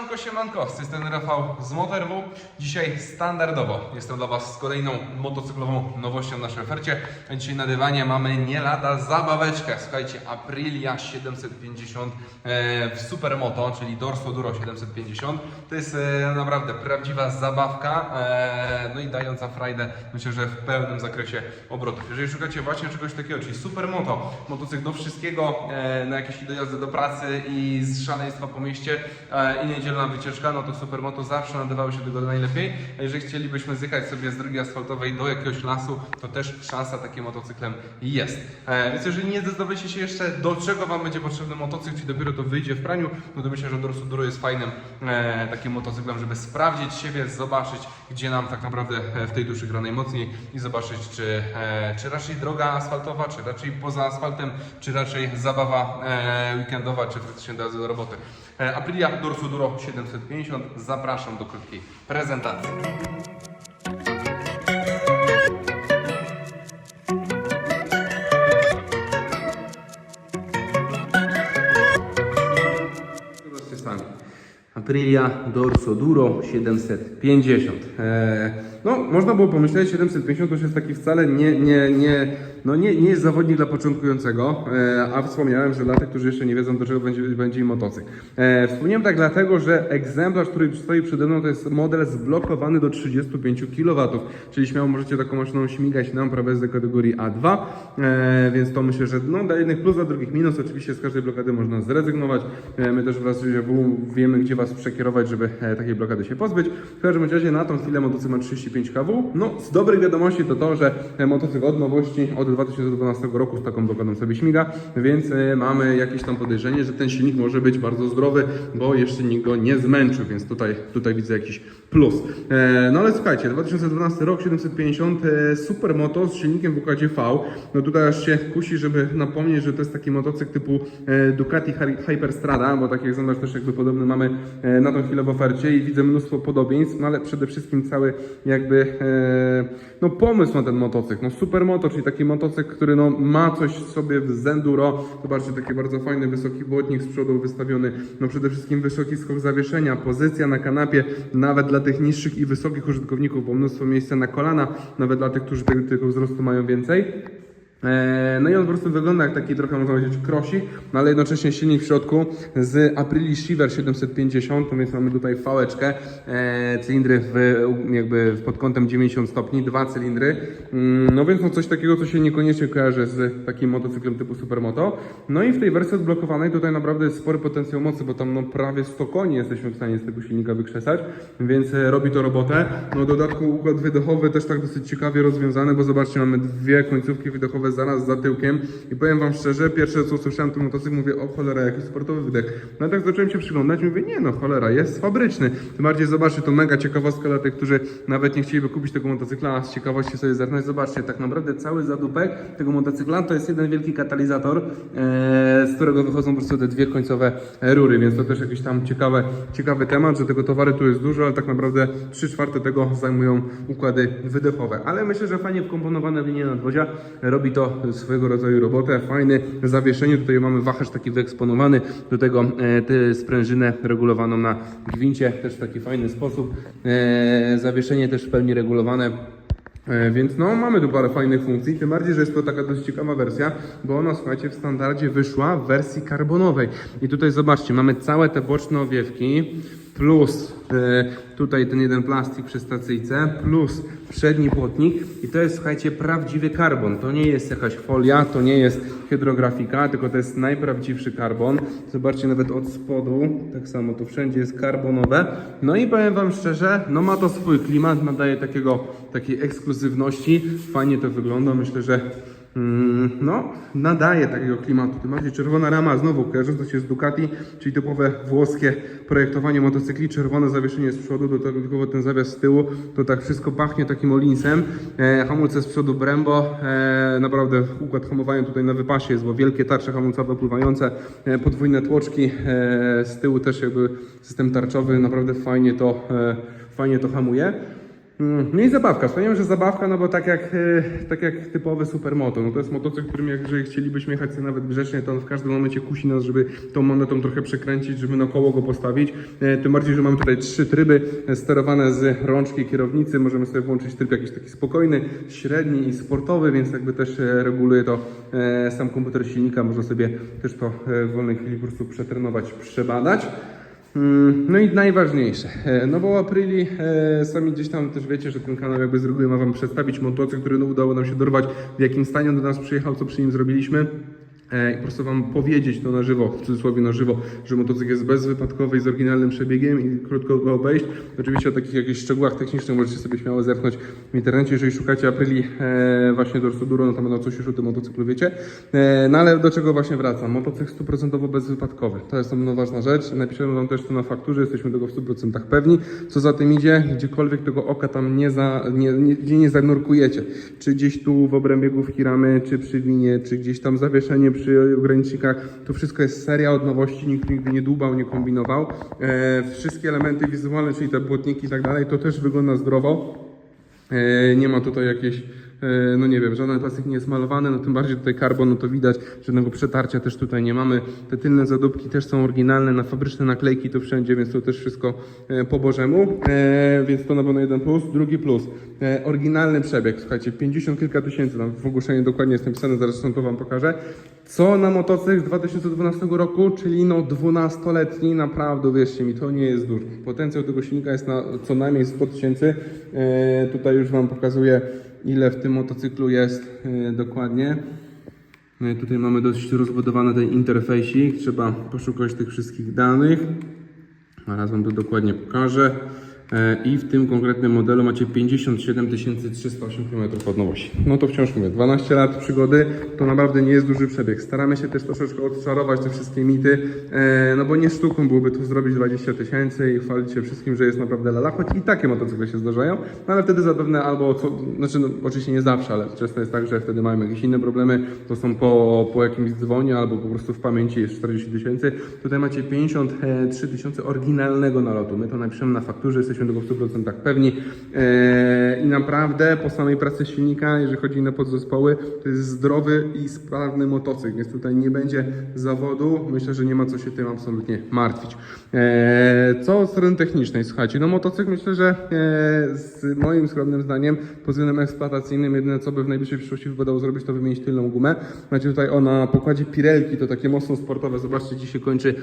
Siemanko, siemanko, z strony Rafał z MotorW. Dzisiaj standardowo jestem dla Was z kolejną motocyklową nowością w naszej ofercie. Dzisiaj na dywanie mamy nie lada zabaweczkę. Słuchajcie, Aprilia 750 e, w Supermoto, czyli Dorso Duro 750. To jest e, naprawdę prawdziwa zabawka, e, no i dająca frajdę, myślę, że w pełnym zakresie obrotów. Jeżeli szukacie właśnie czegoś takiego, czyli Supermoto, motocykl do wszystkiego, na jakieś dojazdy do pracy i z szaleństwa po mieście i niedzielna wycieczka, no to Supermoto zawsze nadawały się do tego najlepiej. A jeżeli chcielibyśmy zjechać sobie z drogi asfaltowej do jakiegoś lasu, to też szansa takim motocyklem jest. E, więc jeżeli nie zdecydowaliście się jeszcze, do czego Wam będzie potrzebny motocykl, czy dopiero to wyjdzie w praniu, no to myślę, że Dorsu Duro jest fajnym e, takim motocyklem, żeby sprawdzić siebie, zobaczyć, gdzie nam tak naprawdę e, w tej duszy gra najmocniej i zobaczyć, czy, e, czy raczej droga asfaltowa, czy raczej poza asfaltem, czy raczej zabawa e, weekendowa, czy faktycznie do roboty. E, Aprilia Dorsu Duro 750. Zapraszam do krótkiej prezentacji. Aprilia Dorso Duro 750. Eee, no, można było pomyśleć, 750 to już jest taki wcale nie, nie, nie, no nie, nie jest zawodnik dla początkującego, eee, a wspomniałem, że dla tych, którzy jeszcze nie wiedzą, do czego będzie, będzie im motocykl. Eee, wspomniałem tak dlatego, że egzemplarz, który stoi przede mną, to jest model zblokowany do 35 kW, czyli śmiało możecie taką maszyną śmigać nam prawie z kategorii A2, eee, więc to myślę, że no, da jednych plus, a drugich minus. Oczywiście z każdej blokady można zrezygnować. My też wraz z wiemy, gdzie Was przekierować, żeby e, takiej blokady się pozbyć. W każdym razie na tą chwilę motocykl ma 35 kW. No, z dobrych wiadomości to to, że e, motocykl od nowości, od 2012 roku z taką blokadą sobie śmiga, więc e, mamy jakieś tam podejrzenie, że ten silnik może być bardzo zdrowy, bo jeszcze nikt go nie zmęczył, więc tutaj, tutaj widzę jakiś plus. E, no ale słuchajcie, 2012 rok, 750 e, Supermoto z silnikiem w układzie V. No tutaj aż się kusi, żeby napomnieć, że to jest taki motocykl typu e, Ducati Hy- Hyperstrada, bo taki egzemplarz też jakby podobny mamy na tą chwilę w ofercie i widzę mnóstwo podobieństw, no ale przede wszystkim cały jakby no pomysł na ten motocykl. No Supermoto, czyli taki motocykl, który no ma coś w sobie z enduro. Zobaczcie, taki bardzo fajny, wysoki błotnik z przodu wystawiony. No przede wszystkim wysoki skok zawieszenia, pozycja na kanapie, nawet dla tych niższych i wysokich użytkowników, bo mnóstwo miejsca na kolana, nawet dla tych, którzy tego, tego wzrostu mają więcej. Eee, No i on po prostu wygląda jak taki trochę można powiedzieć krosik, no ale jednocześnie silnik w środku z Aprili Shiver 750, więc mamy tutaj fałeczkę, eee, cylindry w, jakby pod kątem 90 stopni, dwa cylindry, Mm, no więc no coś takiego, co się niekoniecznie kojarzy z takim motocyklem typu Supermoto. No i w tej wersji odblokowanej tutaj naprawdę jest spory potencjał mocy, bo tam no prawie 100 koni jesteśmy w stanie z tego silnika wykrzesać, więc e, robi to robotę. No w dodatku układ wydechowy też tak dosyć ciekawie rozwiązany, bo zobaczcie, mamy dwie końcówki wydechowe zaraz za tyłkiem i powiem Wam szczerze, pierwsze co usłyszałem ten motocykl, mówię, o cholera, jaki sportowy wydech. No i tak zacząłem się przyglądać, mówię, nie no, cholera, jest fabryczny. Tym bardziej zobaczcie, to mega ciekawostka dla tych, którzy nawet nie chcieliby kupić tego motocykla, a z ciekawości sobie zerknąć. Zobaczcie, tak naprawdę cały zadupek tego motocykla to jest jeden wielki katalizator, e, z którego wychodzą po prostu te dwie końcowe rury, więc to też jakiś tam ciekawe, ciekawy temat, że tego towaru tu jest dużo, ale tak naprawdę 3 czwarte tego zajmują układy wydechowe. Ale myślę, że fajnie wkomponowane w linię nadwozia robi to swojego rodzaju robotę. Fajne zawieszenie, tutaj mamy wachlarz taki wyeksponowany, do tego e, sprężynę regulowaną na gwincie, też w taki fajny sposób. E, zawieszenie też w pełni regulowane. E, Więc no, mamy tu parę fajnych funkcji, tym bardziej, że jest to taka dość ciekawa wersja, bo ona, słuchajcie, w standardzie wyszła w wersji karbonowej. I tutaj zobaczcie, mamy całe te boczne owiewki, plus e, tutaj ten jeden plastik przy stacyjce, plus przedni płotnik i to jest, słuchajcie, prawdziwy karbon. To nie jest jakaś folia, to nie jest hydrografika, tylko to jest najprawdziwszy karbon. Zobaczcie, nawet od spodu, tak samo, to wszędzie jest karbonowe. No i powiem Wam szczerze, no ma to swój klimat, nadaje takiego, takiej ekskluzywności. Fajnie to wygląda, myślę, że no, nadaje takiego klimatu. Tym bardziej czerwona rama, znowu kojarząca się z Ducati, czyli typowe włoskie projektowanie motocykli, czerwone zawieszenie z przodu, dodatkowo ten zawias z tyłu, to tak wszystko pachnie takim olinsem. E, hamulce z przodu Brembo, e, naprawdę układ hamowania tutaj na wypasie jest, bo wielkie tarcze hamulcowe pływające, e, podwójne tłoczki, e, z tyłu też jakby system tarczowy, naprawdę fajnie to, e, fajnie to hamuje. Mm, No i zabawka. Wspomniałem, że zabawka, no bo tak jak, e, tak jak typowy supermoto, no to jest motocykl, którym jak jeżeli chcielibyśmy jechać sobie nawet grzecznie, to on w każdym momencie kusi nas, żeby tą monetą trochę przekręcić, żeby na koło go postawić. E, Tym bardziej, że mamy tutaj trzy tryby e, sterowane z rączki kierownicy. Możemy sobie włączyć tryb jakiś taki spokojny, średni i sportowy, więc jakby też reguluje to sam komputer silnika. Można sobie też to w wolnej chwili po prostu przetrenować, przebadać. Mm, No i najważniejsze, e, no bo Aprili, e, sami gdzieś tam też wiecie, że ten kanał jakby z reguły ma Wam przedstawić motocykl, który no, udało nam się dorwać, w jakim stanie on do nas przyjechał, co przy nim zrobiliśmy. E, I po prostu Wam powiedzieć to na żywo, w cudzysłowie na żywo, że motocykl jest bezwypadkowy i z oryginalnym przebiegiem i krótko go obejść. Oczywiście o takich jakichś szczegółach technicznych możecie sobie śmiało zerknąć w internecie, jeżeli szukacie Aprili e, właśnie do Duro, no to będą coś już o tym motocyklu wiecie. E, no ale do czego właśnie wracam? Motocykl stuprocentowo bezwypadkowy. To jest na ważna rzecz. Napiszemy Wam też to na fakturze, jesteśmy tego w 100% pewni. Co za tym idzie, gdziekolwiek tego oka tam nie, za, nie, nie, gdzie nie zanurkujecie. Czy gdzieś tu w obrębie główki ramy, czy przy winie, czy gdzieś tam zawieszenie przy ogranicznikach. To wszystko jest seria od nowości, nikt nigdy nie dłubał, nie kombinował. E, wszystkie elementy wizualne, czyli te błotniki i tak dalej, to też wygląda zdrowo. E, Nie ma tutaj jakiejś, no nie wiem, żaden plastik nie jest malowany, no tym bardziej tutaj karbon, no to widać, żadnego przetarcia też tutaj nie mamy. Te tylne zadupki też są oryginalne, na fabryczne naklejki to wszędzie, więc to też wszystko e, po bożemu, e, więc to na pewno jeden plus. Drugi plus, e, oryginalny przebieg, słuchajcie, 50 kilka tysięcy, tam w ogłoszeniu dokładnie jest napisane, zresztą to Wam pokażę. Co na motocykl z 2012 roku, czyli no 12-letni, naprawdę wierzcie mi, to nie jest dużo. Potencjał tego silnika jest na co najmniej 100 tysięcy. E, tutaj już Wam pokazuję, ile w tym motocyklu jest e, dokładnie. No tutaj mamy dość rozbudowany ten interfejsik. Trzeba poszukać tych wszystkich danych. Zaraz Wam to dokładnie pokażę. E, I w tym konkretnym modelu macie 57 308 km od nowości. No to wciąż mówię, 12 lat przygody to naprawdę nie jest duży przebieg. Staramy się też troszeczkę odczarować te wszystkie mity, e, no bo nie sztuką byłoby tu zrobić 20 tysięcy i chwalić się wszystkim, że jest naprawdę lala, choć i takie motocykle się zdarzają, no ale wtedy zapewne albo, co, znaczy no, oczywiście nie zawsze, ale często jest tak, że wtedy mają jakieś inne problemy, to są po, po jakimś dzwonie albo po prostu w pamięci jest 40 tysięcy. Tutaj macie 53 tysiące oryginalnego nalotu. My to napiszemy na fakturze, jesteśmy tego w 100% pewni. Eee, I naprawdę po samej pracy silnika, jeżeli chodzi na podzespoły, to jest zdrowy i sprawny motocykl, więc tutaj nie będzie zawodu. Myślę, że nie ma co się tym absolutnie martwić. Eee, co od strony technicznej, słuchajcie, no motocykl myślę, że eee, z moim skromnym zdaniem pod względem eksploatacyjnym jedyne co by w najbliższej przyszłości wypadało zrobić, to wymienić tylną gumę. Macie tutaj o na pokładzie Pirelki, to takie mocno sportowe. Zobaczcie, gdzie się kończy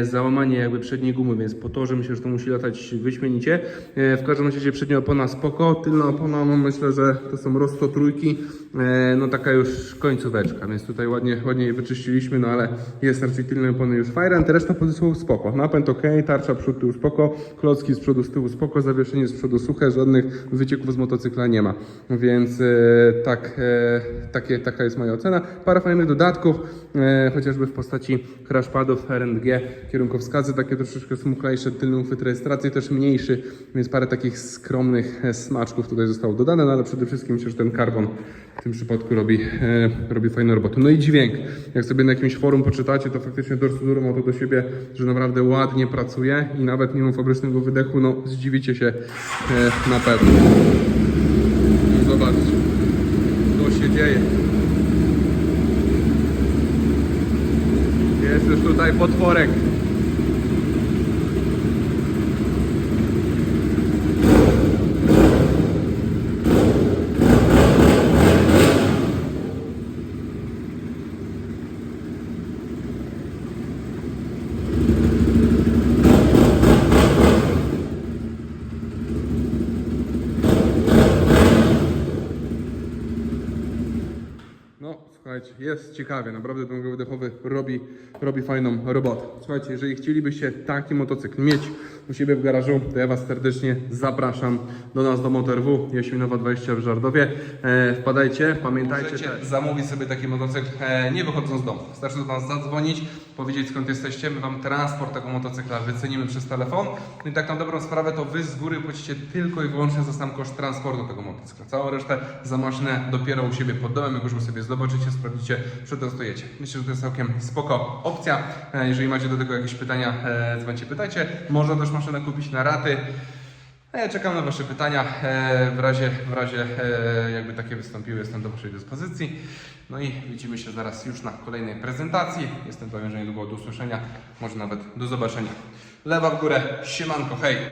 e, załamanie jakby przedniej gumy, więc po torze myślę, że to musi latać wyśmienicie. E, w każdym razie przednia opona spoko, tylna opona, no myślę, że to są Rosto trójki, e, no taka już końcóweczka, więc tutaj ładnie, ładnie je wyczyściliśmy, no ale jest raczej tylne opony już fajne, reszta pozycjów spoko. Napęd ok, tarcza przód, tył spoko, klocki z przodu, z tyłu spoko, zawieszenie z przodu suche, żadnych wycieków z motocykla nie ma, więc e, tak, takie, taka jest moja ocena. Parę fajnych dodatków, chociażby w postaci crashpadów RNG, kierunkowskazy takie troszeczkę smuchlejsze, tylny uchwyt rejestracji też mniejszy, więc parę takich skromnych e, smaczków tutaj zostało dodane, no ale przede wszystkim myślę, że ten karbon w tym przypadku robi, e, robi fajną robotę. No i dźwięk. Jak sobie na jakimś forum poczytacie, to faktycznie Dorsoduro ma to do siebie, że naprawdę ładnie pracuje i nawet mimo fabrycznego wydechu, no zdziwicie się e, na pewno. No Zobaczcie, co się dzieje. Jest już tutaj potworek. No, słuchajcie, jest ciekawie, naprawdę ten wydechowy robi, robi fajną robotę. Słuchajcie, jeżeli chcielibyście taki motocykl mieć u siebie w garażu, to ja Was serdecznie zapraszam do nas do MotorW, Jaśminowa 20 w Żardowie. E, wpadajcie, pamiętajcie, Możecie zamówić sobie taki motocykl e, nie wychodząc z domu. Wystarczy do nas zadzwonić, powiedzieć skąd jesteście, my Wam transport tego motocykla wycenimy przez telefon. No i tak na dobrą sprawę to Wy z góry płacicie tylko i wyłącznie za sam koszt transportu tego motocykla. Całą resztę za maszynę dopiero u siebie pod domem, jak już sobie zobaczycie, sprawdzicie, przetestujecie. Myślę, że to jest całkiem spoko opcja. E, Jeżeli macie do tego jakieś pytania, e, dzwońcie, pytajcie. Można też maszynę kupić na raty. Ja czekam na Wasze pytania. E, w razie, w razie e, jakby takie wystąpiły, jestem do Waszej dyspozycji. No i widzimy się zaraz już na kolejnej prezentacji. Jestem pewien, że niedługo do usłyszenia, może nawet do zobaczenia. Lewa w górę, siemanko, hej!